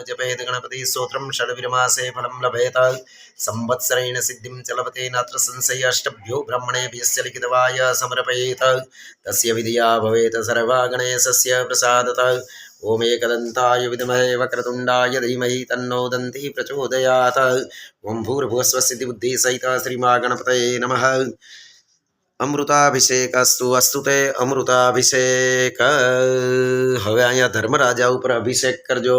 जपेत गणपति स्तोत्रं षड्विरमासे फलं लभेत संवत्सरेण सिद्धिं च लभते नात्र संशय अष्टभ्यो ब्रह्मणेभ्यश्च लिखितवाय समर्पयेत तस्य विधिया भवेत् सर्वागणेशस्य प्रसादत ॐ एकदन्ताय विद्महे वक्रतुण्डाय धीमहि तन्नो दन्तिः प्रचोदयात् ॐ भूर्भुवस्वस्थितिबुद्धिसहिता श्रीमागणपतये नमः અમૃતાભિષેકસ્તુ અસ્તુ તે અમૃતાભિષેક હવે અહીંયા ધર્મરાજા ઉપર અભિષેક કરજો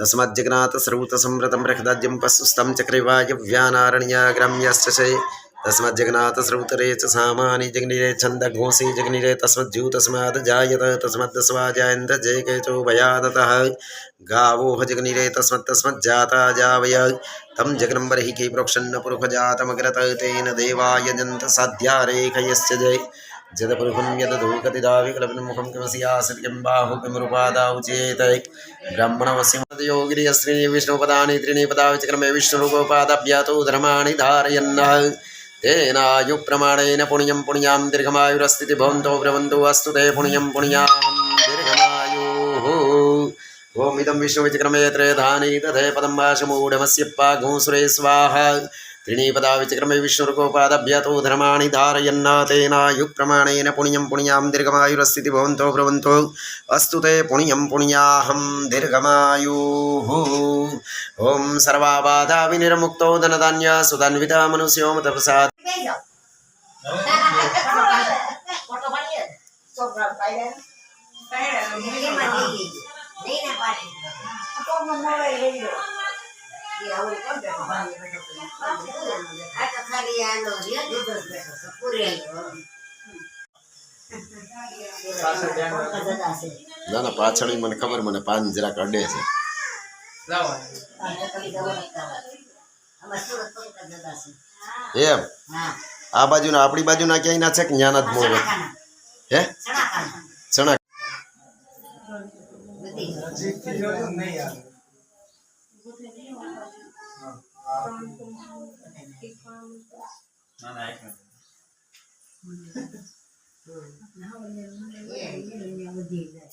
तस्मज्जगन्नाथस्रौतसंवृतं बृहदज्यं पशुस्तं चक्रिवायव्यानारण्याग्रम्यश्च चे तस्मज्जगन्नाथस्रौतरे च सामानि जग्निरे छन्दघोषि जग्निरे तस्मज्जू तस्मात् जायत तस्मद्दस्वाजायन्त जयकेचो भयादतः गावोह जग्निरे तस्मत्तस्मज्जाता जावय तं जगन्बर्हि के प्रोक्षन्न पुरुषजातमग्रत तेन देवाय जन्त साध्या रेखयश्च जय। जदपुरुषं यदधूकतिदाविकलपिन्मुखं किमस्यासति किं बाहु किमरुपादाउचेत ब्राह्मणवस्य योगिरियश्री विष्णुपदानि त्रीणि पदाविचक्रमे विष्णुरूपोपादाभ्यातो धर्माणि धारयन्नः तेनायुप्रमाणेन पुण्यं पुण्यां दीर्घमायुरस्थिति भवन्तो ते पुण्यं पुण्याहं दीर्घमायुः इदं विष्णुविचक्रमे त्रयधानि तथे पदं स्वाहा त्रिणीपदा विचक्रमे विष्णुर्गोपादभ्यतो धर्माणि धारयन्नाथेनायुप्रमाणेन पुण्यं पुण्यां दीर्घमायुरस्थिति भवन्तो ब्रुवन्तो अस्तु ते पुण्यं पुण्याहं दीर्घमायुः ॐ सर्वाबाधा विनिर्मुक्तो धनधान्या सुधान्विता मनुष्यो मतप्रसाद नहीं ना पार्टी ના ના પાછળ મને ખબર, મને પાન જરાક અડે છે. એમ? આ બાજુ ના આપણી બાજુ ના ક્યાંય ના છે કે જ્ઞાન જ મોર? હે? ચણા નજીક Nah, nah, nah. Nah, nah, nah. Nah,